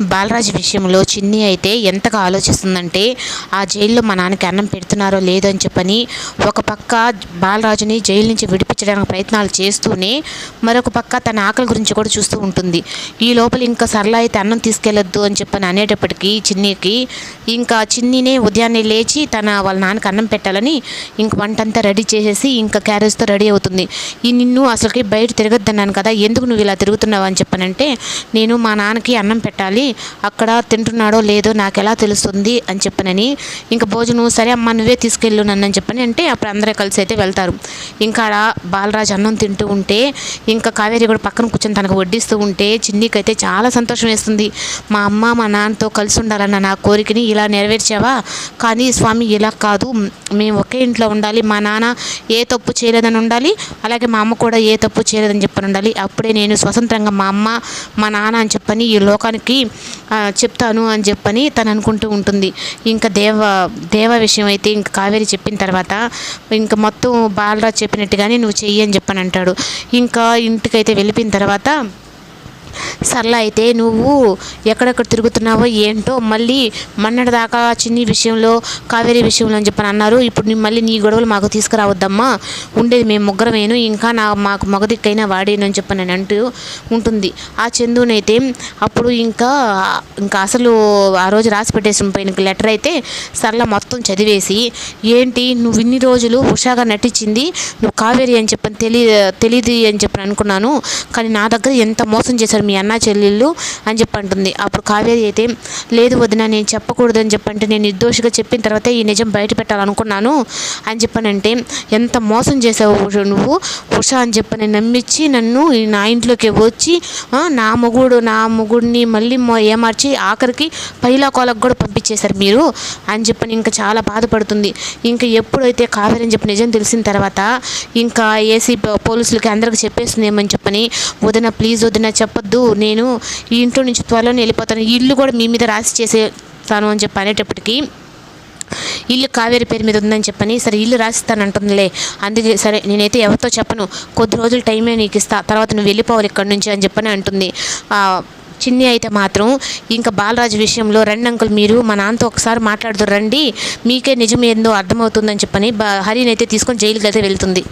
బాలరాజు విషయంలో చిన్ని అయితే ఎంతగా ఆలోచిస్తుందంటే ఆ జైల్లో మా నాన్నకి అన్నం పెడుతున్నారో లేదో అని చెప్పని ఒక పక్క బాలరాజుని జైలు నుంచి విడిపించడానికి ప్రయత్నాలు చేస్తూనే మరొక పక్క తన ఆకలి గురించి కూడా చూస్తూ ఉంటుంది. ఈ లోపల ఇంకా సరళ అయితే అన్నం తీసుకెళ్ళొద్దు అని చెప్పని అనేటప్పటికీ చిన్నికి ఇంకా చిన్నినే ఉదయాన్నే లేచి తన వాళ్ళ నాన్నకి అన్నం పెట్టాలని ఇంక వంట అంతా రెడీ చేసేసి ఇంకా క్యారేజ్తో రెడీ అవుతుంది. ఈ నిన్ను అసలుకి బయట తిరగద్దన్నాను కదా ఎందుకు నువ్వు ఇలా తిరుగుతున్నావు అని చెప్పనంటే నేను మా నాన్నకి అన్నం పెట్టాలి అక్కడ తింటున్నాడో లేదో నాకు ఎలా తెలుస్తుంది అని చెప్పనని. ఇంకా భోజనం సరే అమ్మ నువ్వే తీసుకెళ్ళు నన్ను అని చెప్పని అంటే అప్పుడు అందరూ కలిసి అయితే వెళ్తారు. ఇంకా బాలరాజు అన్నం తింటూ ఉంటే ఇంకా కావేరి కూడా పక్కన కూర్చొని తనకు వడ్డిస్తూ ఉంటే చిన్నికైతే చాలా సంతోషం వేస్తుంది. మా అమ్మ మా నాన్నతో కలిసి ఉండాలన్న నా కోరికని ఇలా నెరవేర్చావా? కానీ స్వామి ఇలా కాదు. మేము ఒకే ఇంట్లో ఉండాలి. మా నాన్న ఏ తప్పు చేయలేదని ఉండాలి. అలాగే మా అమ్మ కూడా ఏ తప్పు చేయలేదని చెప్పని ఉండాలి. అప్పుడే నేను స్వతంత్రంగా మా అమ్మ మా నాన్న అని చెప్పని ఈ లోకానికి చెప్తాను అని చెప్పని తను అనుకుంటూ ఉంటుంది. ఇంకా దేవ దేవ విషయం అయితే ఇంకా కావేరి చెప్పిన తర్వాత ఇంకా మొత్తం బాలరాజ్ చెప్పినట్టుగానే నువ్వు చెయ్యి అని చెప్పని అంటాడు. ఇంకా ఇంటికైతే వెళ్ళిపోయిన తర్వాత సర్లా అయితే నువ్వు ఎక్కడెక్కడ తిరుగుతున్నావో ఏంటో మళ్ళీ మన్నటి దాకా చిన్ని విషయంలో కావేరీ విషయంలో అని చెప్పని అన్నారు. ఇప్పుడు నీ మళ్ళీ నీ గొడవలు మాకు తీసుకురావద్దమ్మా. ఉండేది మేము ముగ్గురమేను. ఇంకా నా మాకు మగదిక్కైనా వాడేను అని చెప్పని అని అంటూ ఉంటుంది. ఆ చందునైతే అప్పుడు ఇంకా ఇంకా అసలు ఆ రోజు రాసి పెట్టేసిన పైన లెటర్ అయితే సరళ మొత్తం చదివేసి ఏంటి నువ్వు ఇన్ని రోజులు హుషాగా నటించింది నువ్వు కావేరి అని చెప్పని తెలియ తెలియదు అని చెప్పని అనుకున్నాను. కానీ నా దగ్గర ఎంత మోసం చేశారు మీ అన్న చెల్లెళ్ళు అని చెప్పి అంటుంది అప్పుడు కావేరి అయితే లేదు వదిన నేను చెప్పకూడదు అని చెప్పంటే నేను నిర్దోషిగా చెప్పిన తర్వాత ఈ నిజం బయట పెట్టాలనుకున్నాను అని చెప్పనంటే ఎంత మోసం చేసావు నువ్వు? ఉష అని చెప్పని నమ్మించి నన్ను నా ఇంట్లోకి వచ్చి నా మొగుడు నా మొగుడిని మళ్ళీ ఏమార్చి ఆఖరికి పైలా కోలకు కూడా పంపించేశారు మీరు అని చెప్పని ఇంకా చాలా బాధపడుతుంది. ఇంకా ఎప్పుడైతే కావేరి అని చెప్పి నిజం తెలిసిన తర్వాత ఇంకా ఏసీ పోలీసులకి అందరికి చెప్పేస్తుందేమని చెప్పని వదిన ప్లీజ్ వదిన చెప్పొద్దు. నేను ఈ ఇంట్లో నుంచి త్వరలోనే వెళ్ళిపోతాను. ఇల్లు కూడా మీ మీద రాసి చేసేస్తాను అని చెప్పి అనేటప్పటికీ ఇల్లు కావేరి పేరు మీద ఉందని చెప్పని సరే ఇల్లు రాసిస్తాను అంటుందిలే. అందుకే సరే నేనైతే ఎవరితో చెప్పను. కొద్ది రోజులు టైమే నీకు ఇస్తా. తర్వాత నువ్వు వెళ్ళిపోవాలి ఇక్కడి నుంచి అని చెప్పని అంటుంది. చిన్ని అయితే మాత్రం ఇంకా బాలరాజు విషయంలో రండి అంకుల్ మీరు మా నాన్నతో ఒకసారి మాట్లాడుతూ రండి. మీకే నిజం ఏందో అర్థమవుతుందని చెప్పని బ హరిని అయితే తీసుకొని జైలుకి అయితే వెళ్తుంది.